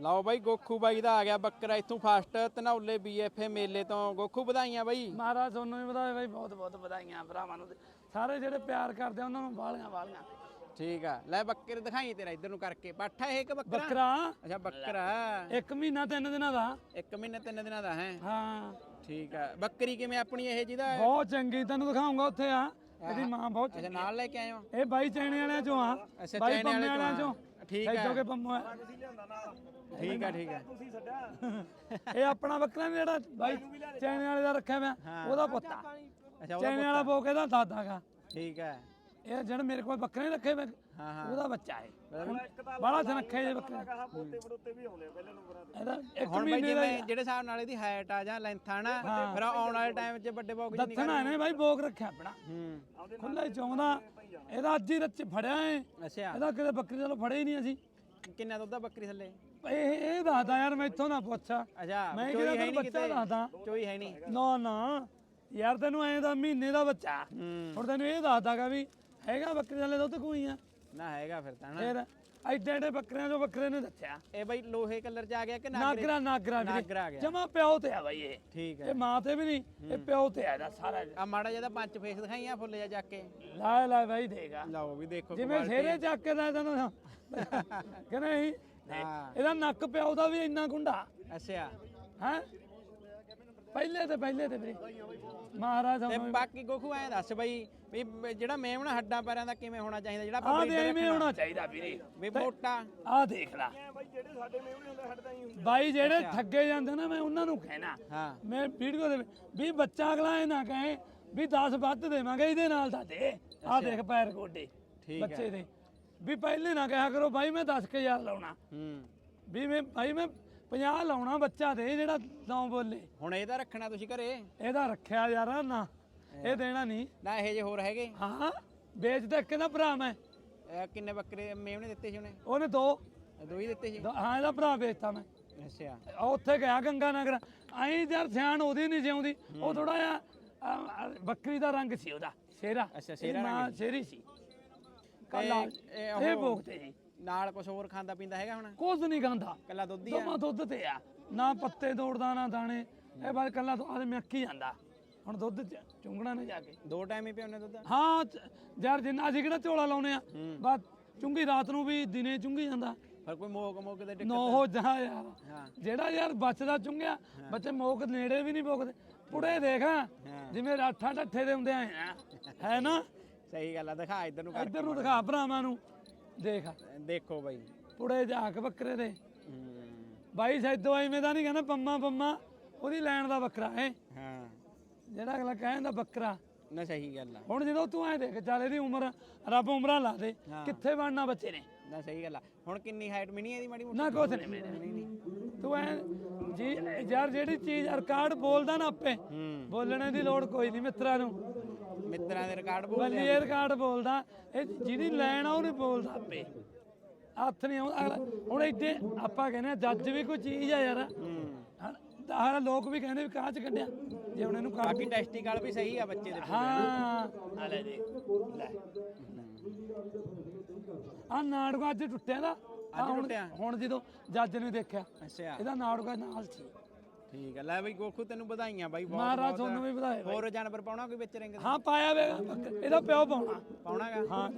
ਲਓ ਬਾਈ ਗੋਖੂ ਬਾਈ ਦਾ ਆ ਗਿਆ ਬੱਕਰਾ ਇੱਥੋਂ ਫਸਟ ਧਨੌਲੇ ਬੀਐਫਏ ਮੇਲੇ ਤੋਂ। ਗੋਖੂ ਵਧਾਈਆਂ ਬਾਈ। ਮਹਾਰਾਜ ਤੁਹਾਨੂੰ ਵੀ ਵਧਾਏ ਬਾਈ ਬਹੁਤ ਬਹੁਤ ਵਧਾਈਆਂ ਭਰਾਵਾਂ ਨੂੰ। ਤੇ ਸਾਰੇ ਜਿਹੜੇ ਪਿਆਰ ਕਰਦੇ ਆ ਉਹਨਾਂ ਨੂੰ ਵਾਲੀਆਂ ਵਾਲੀਆਂ। ਠੀਕ ਆ। ਲੈ ਬੱਕਰੇ ਦਿਖਾਈ ਤੇਰਾ ਇੱਧਰ ਨੂੰ ਕਰਕੇ। ਪਾਠਾ ਇਹ ਕਿ ਬੱਕਰਾ? ਬੱਕਰਾ? ਅੱਛਾ ਬੱਕਰਾ। ਇੱਕ ਮਹੀਨਾ ਤਿੰਨ ਦਿਨਾਂ ਦਾ। ਇੱਕ ਮਹੀਨੇ ਤਿੰਨ ਦਿਨਾਂ ਦਾ ਹੈ? ਹਾਂ। ਠੀਕ ਆ। ਬੱਕਰੀ ਕਿਵੇਂ ਆਪਣੀ ਇਹ ਜਿਹਦਾ ਬਹੁਤ ਚੰਗੀ ਤੈਨੂੰ ਦਿਖਾਉਂਗਾ ਉੱਥੇ ਆ। ਇਹਦੀ ਮਾਂ ਬਹੁਤ ਅੱਛਾ ਨਾਲ ਲੈ ਕੇ ਆਏ ਹੋ ਇਹ ਬਾਈ ਚੈਣੇ ਵਾਲਿਆਂ ਚੋਂ ਆ। ਅੱਛਾ, ਚੈਣੇ ਵਾਲਿਆਂ ਚੋਂ। ਠੀਕ ਆ। ਇੱਥੋਂ ਕੇ ਪੰਮੋ ਆ। ਠੀਕ ਆ ਠੀਕ ਆ। ਇਹ ਆਪਣਾ ਬੱਕਰਾ ਨੀ ਜਿਹੜਾ ਬਾਈ ਚੈਣੇ ਵਾਲੇ ਦਾ ਰੱਖਿਆ ਮੈਂ ਉਹਦਾ ਪੁੱਤਾ ਅੱਛਾ ਉਹਦਾ ਚੈਣੇ ਵਾਲਾ ਬੋਕੇ ਦਾ ਦਾਦਾਗਾ ਠੀਕ ਹੈ ਇਹ ਜਿਹੜਾ ਮੇਰੇ ਕੋਲ ਬੱਕਰੇ ਰੱਖੇ ਮੈਂ ਹਾਂ ਹਾਂ। ਉਹਦਾ ਬੱਚਾ ਹੈ ਬੜਾ ਸਨੱਖੇ ਜੇ ਬੱਕਰਾ। ਇਹਦਾ ਇੱਕ ਹੁਣ ਬਾਈ ਮਹੀਨੇ ਦਾ ਜਿਵੇਂ ਜਿਹੜੇ ਹਿਸਾਬ ਨਾਲ ਇਹਦੀ ਹਾਈਟ ਆ ਜਾਂ ਲੈਂਥ ਆ ਨਾ ਫਿਰ ਆਉਣ ਵਾਲੇ ਟਾਈਮ 'ਚ ਵੱਡੇ ਬੌਗ ਜਿੰਨੀ ਦੱਸਣਾ ਇਹਨੇ ਬਾਈ ਬੋਕ ਰੱਖਿਆ ਆਪਣਾ। ਹੂੰ। ਖੁੱਲਾ ਹੀ ਚਾਉਂਦਾ ਇਹਦਾ ਅੱਜ ਹੀ ਰੱਚ ਫੜਿਆ ਏ ਅੱਛਾ। ਇਹਦਾ ਕਿਤੇ ਬੱਕਰੀ ਚਲੋ ਫੜੇ ਹੀ ਨਹੀਂ ਅਸੀਂ। ਕਿੰਨਾ ਦੁੱਧ ਆ ਬੱਕਰੀ ਥੱਲੇ? ਇਹ ਇਹ ਦੱਸਦਾ ਯਾਰ ਮੈਥੋਂ ਨਾ ਪੁੱਛ। ਅੱਛਾ ਮੈਂ ਕਿਹੜਾ ਹੈ ਤੈਨੂੰ ਨਹੀਂ ਬੱਚਾ ਕਿਤੇ? ਦੱਸਦਾ? ਚੋਈ ਹੈ ਨਹੀਂ। ਨਾ ਨਾ। ਯਾਰ ਤੈਨੂੰ ਐਂ ਦਾ ਮਹੀਨੇ ਦਾ ਬੱਚਾ। ਹੂੰ। ਹੁਣ ਤੈਨੂੰ ਇਹ ਦੱਸਦਾਗਾ ਵੀ ਹੈਗਾ ਬੱਕਰੀ ਵਾਲੇ ਦੁੱਧ ਕੋਈ ਆ? ਨਾ ਹੈਗਾ ਫਿਰ ਤਾਂ ਨਾ। ਫਿਰ ਐਡੇ ਐਡੇ ਬੱਕਰਿਆਂ ਚੋਂ ਬੱਕਰੇ ਨੇ ਦੱਸਿਆ। ਇਹ ਬਾਈ ਲੋਹੇ ਕਲਰ 'ਚ ਆ ਗਿਆ ਕਿ ਨਾਗਰੇ? ਨਾਗਰਾ ਨਾਗਰਾ ਨਾਗਰਾ ਆ ਗਿਆ। ਜਮਾ ਪਿਓ ਤੇ ਆ ਬਾਈ ਇਹ। ਠੀਕ ਹੈ ਇਹ ਮਾਂ ਤੇ ਵੀ ਨਹੀਂ ਇਹ ਪਿਓ ਤੇ ਆ ਇਹਦਾ ਸਾਰਾ ਆ ਮਾੜਾ ਜਿਹਾ ਤਾਂ ਪੰਜ ਫੇਸ ਦਿਖਾਈਆਂ ਫੁੱਲ ਜਾ ਚੱਕ ਕੇ। ਲੈ ਲੈ ਬਾਈ ਦੇਗਾ ਲਓ ਵੀ ਦੇਖੋ ਜਿਵੇਂ ਸ਼ੇਰੇ ਚੱਕ ਕੇ ਦਾ ਤੈਨੂੰ ਕਿ ਨਹੀਂ ਹਾਂ। ਇਹਦਾ ਨੱਕ ਪਿਓ ਦਾ ਵੀ ਇੰਨਾ ਗੁੰਡਾ। ਅੱਛਾ। ਹੈ? ਪਹਿਲੇ ਤੇ ਪਹਿਲੇ ਤੇ ਵੀਰੇ ਮਹਾਰਾਜ ਤੇ ਸਾਨੂੰ ਬਾਕੀ ਗੋਖੂ ਐ ਦੱਸ ਬਾਈ ਵੀ ਜਿਹੜਾ ਮੇਮਣਾ ਹੱਡਾਂ ਪੈਰਾਂ ਦਾ ਕਿਵੇਂ ਹੋਣਾ ਚਾਹੀਦਾ ਜਿਹੜਾ ਆ ਦੇ ਐਵੇਂ ਹੋਣਾ ਚਾਹੀਦਾ ਵੀਰੇ। ਵੀ ਮੋਟਾ। ਆ ਦੇਖ ਲੈ। ਬਾਈ ਜਿਹੜੇ ਠੱਗੇ ਜਾਂਦੇ ਨਾ ਮੈਂ ਉਹਨਾਂ ਨੂੰ ਕਹਿਣਾ। ਹਾਂ। ਮੈਂ ਵੀਡੀਓ ਦੇ ਵਿੱਚ ਵੀ ਬੱਚਾ ਅਗਲਾ ਇਹ ਨਾ ਕਹੇ ਵੀ 10 ਵੱਧ ਦੇਵਾਂਗੇ ਇਹਦੇ ਨਾਲ ਦੇ। ਆ ਦੇਖ ਪੈਰ ਗੋਡੇ। ਠੀਕ ਹੈ। ਬੱਚੇ ਦੇ। ਵੀ ਪਹਿਲੇ ਨਾ ਕਿਹਾ ਕਰੋ ਬਾਈ ਮੈਂ 10000 ਲਾਉਣਾ। ਹੂੰ। ਵੀ ਮੈਂ ਬਾਈ ਮੈਂ 50 ਲਾਉਣਾ ਬੱਚਾ ਦੇ ਜਿਹੜਾ ਨੌ ਬੋਲੇ। ਹੁਣ ਇਹਦਾ ਰੱਖਣਾ ਤੁਸੀਂ ਘਰੇ? ਇਹਦਾ ਰੱਖਿਆ ਯਾਰ ਨਾ। ਇਹ ਦੇਣਾ ਨਹੀਂ। ਨਾ ਇਹ ਜੇ ਹੋਰ ਹੈਗੇ? ਹਾਂ ਵੇਚ ਤਾਂ ਕਿਹਦਾ ਭਰਾ ਮੈਂ। ਇਹ ਕਿੰਨੇ ਬੱਕਰੇ ਮੇਮਣੇ ਦਿੱਤੇ ਸੀ ਉਹਨੇ? ਉਹਨੇ ਦੋ। ਦੋ ਹੀ ਦਿੱਤੇ ਸੀ? ਦੋ- ਹਾਂ ਇਹਦਾ ਭਰਾ ਵੇਚਤਾ ਮੈਂ। ਅੱਛਾ। ਉੱਥੇ ਗਿਆ ਗੰਗਾ ਨਗਰ ਆਈ ਯਾਰ ਸਿਆਣ ਉਹਦੀ ਨਹੀਂ ਜਿਉਂਦੀ। ਉਹ ਥੋੜਾ ਜਿਹਾ ਅਮ, ਅ, ਬੱਕਰੀ ਦਾ ਰੰਗ ਸੀ ਉਹਦਾ ਸ਼ੇਰਾ ਅੱਛਾ, ਸ਼ੇਰਾ ਮਾਂ ਸ਼ੇਰੀ ਸੀ। ਕੱਲਾ ਇਹ ਇਹ ਉਹ- ਭੋਗਤੇ ਜੀ ਨਾਲ ਕੁਝ ਹੋਰ ਖਾਂਦਾ ਪੀਂਦਾ ਹੈਗਾ ਹੁਣ? ਕੁਝ ਨਹੀਂ ਖਾਂਦਾ। ਕੱਲਾ ਦੁੱਧ ਹੀ ਆ। ਦੋਵਾਂ ਦੁੱਧ ਤੇ ਆ। ਨਾ ਪੱਤੇ ਤੋੜਦਾ ਨਾ ਦਾਣੇ। ਇਹ ਬਾਅਦ ਕੱਲਾ ਤੋਂ ਆਦੇ ਮੱਕੀ ਜਾਂਦਾ। ਹੁਣ ਦੁੱਧ ਚ ਚੁੰਗਣਾ ਨੇ ਜਾ ਕੇ। ਦੋ ਟਾਈਮ ਹੀ ਪਿਆਉਣੇ ਦੁੱਧ? ਹਾਂ ਯਾਰ ਜਿੰਨਾ ਅਸੀਂ ਕਿਹੜਾ ਝੋਲਾ ਲਾਉਨੇ ਆ ਬਸ ਚੁੰਗੀ ਰਾਤ ਨੂੰ ਵੀ ਦਿਨੇ ਚੁੰਗੀ ਜਾਂਦਾ। ਪਰ ਕੋਈ ਮੋਕ ਮੋਕ ਦੇ ਟਿਕ ਨੋ ਹੋ ਜਾ ਯਾਰ। ਜਿਹੜਾ ਯਾਰ ਬਚਦਾ ਚੁੰਗਿਆ ਬੱਚੇ ਮੋਕ ਨੇੜੇ ਵੀ ਨਹੀਂ ਭੋਗਦੇ ਪੁੜੇ ਦੇਖ ਜਿਵੇਂ ਰਾਠਾ ਢੱਠੇ ਦੇ ਹੁੰਦੇ ਆ। ਹੈ ਨਾ? ਸਹੀ ਗੱਲ ਆ ਦਿਖਾ ਇੱਧਰ ਨੂੰ ਕਰ ਇੱਧਰ ਨੂੰ ਦਿਖਾ ਭਰਾਵਾਂ ਨੂੰ। ਦੇਖ ਦੇਖੋ ਬਾਈ। ਪੁੜੇ ਜਾਕ ਬੱਕਰੇ ਦੇ। ਹੂੰ। ਬਾਈ ਸੈਦੋ ਐਵੇਂ ਦਾ ਨਹੀਂ ਕਹਿੰਦਾ ਪੰਮਾ ਪੰਮਾ ਉਹਦੀ ਲੈਣ ਦਾ ਬੱਕਰਾ ਹੈ। ਹਾਂ। ਜਿਹੜਾ ਅਗਲਾ ਕਹਿੰਦਾ ਬੱਕਰਾ। ਨਾ ਸਹੀ ਗੱਲ ਆ। ਹੁਣ ਜਦੋਂ ਤੂੰ ਐ ਦੇਖ ਚੱਲ ਇਹਦੀ ਉਮਰ ਰੱਬ ਉਮਰਾਂ ਲਾ ਦੇ ਕਿੱਥੇ ਬਣਨਾ ਬੱਚੇ ਨੇ? ਨਾ ਸਹੀ ਗੱਲ ਆ। ਹੁਣ ਕਿੰਨੀ ਹਾਈਟ ਮਿਣੀ ਇਹਦੀ ਮਾੜੀ ਮੋਟੀ? ਨਾ ਕੁਛ ਨਹੀਂ ਮੇਰੇ ਤੂੰ ਐ ਜੀ ਯਾਰ ਜਿਹੜੀ ਚੀਜ਼ ਰਿਕਾਰਡ ਬੋਲਦਾ ਨਾ ਆਪੇ ਹੂੰ। ਬੋਲਣੇ ਦੀ ਲੋੜ ਕੋਈ ਨਹੀਂ ਮਿੱਤਰਾਂ ਨੂੰ। ਮਿੱਤਰਾਂ ਦੇ ਰਿਕਾਰਡ ਬੋਲ ਬੱਲੀ ਇਹ ਰਿਕਾਰਡ ਬੋਲਦਾ। ਇਹ ਜਿਹਦੀ ਲੈਣ ਆ ਉਹ ਨਹੀਂ ਬੋਲਦਾ ਆਪੇ। ਹੱਥ ਨਹੀਂ ਆਉਂਦਾ। ਅਗਲਾ- ਹੁਣ ਇੱਡੇ ਆਪਾਂ ਕਹਿੰਦੇ ਆ ਜੱਜ ਵੀ ਕੋਈ ਚੀਜ਼ ਆ ਯਾਰ। ਹੂੰ। ਲੋਕ ਵੀ ਕਹਿੰਦੇ ਵੀ ਕਾਹ ਚ ਕੱਢਿਆ। ਜੇ ਹੁਣ ਇਹਨੂੰ ਕੱਢ ਬਾਕੀ ਟੈਸਟੀਕਲ ਵੀ ਸਹੀ ਆ ਬੱਚੇ ਦੇ ਹਾਂ। ਆ ਲੈ ਲੈ। ਆ ਨਾੜੂਗਾ ਅੱਜ ਟੁੱਟਿਆ ਦਾ। ਟੁੱਟਿਆ? ਹੁਣ ਜਦੋਂ ਜੱਜ ਨੇ ਦੇਖਿਆ ਅੱਛਾ। ਇਹਦਾ ਨਾੜੂਗਾ ਨਾਲ ਸੀ। ਠੀਕ ਆ। ਲੈ ਬਈ ਗੋਖੂ ਤੈਨੂੰ ਵਧਾਈਆਂ ਬਾਈ ਬਹੁਤ ਮਹਾਰਾਜ ਤੁਹਾਨੂੰ ਵੀ ਵਧਾਏ ਬਾਈ। ਹੋਰ ਜਾਨਵਰ ਪਾਉਣਾ ਕੋਈ ਵਿੱਚ ਰਿੰਗ ਹਾਂ ਪਾਇਆ ਵੇ। ਇਹਦਾ ਪਿਓ ਪਾਉਣਾ। ਪਾਉਣਾਗਾ ਹਾਂ।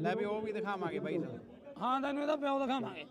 ਲੈ ਵੀ ਉਹ ਵੀ ਦਿਖਾਵਾਂਗੇ ਬਾਈ ਤੁਹਾਨੂੰ ਹਾਂ ਤੈਨੂੰ ਇਹਦਾ ਪਿਓ ਦਿਖਾਵਾਂਗੇ।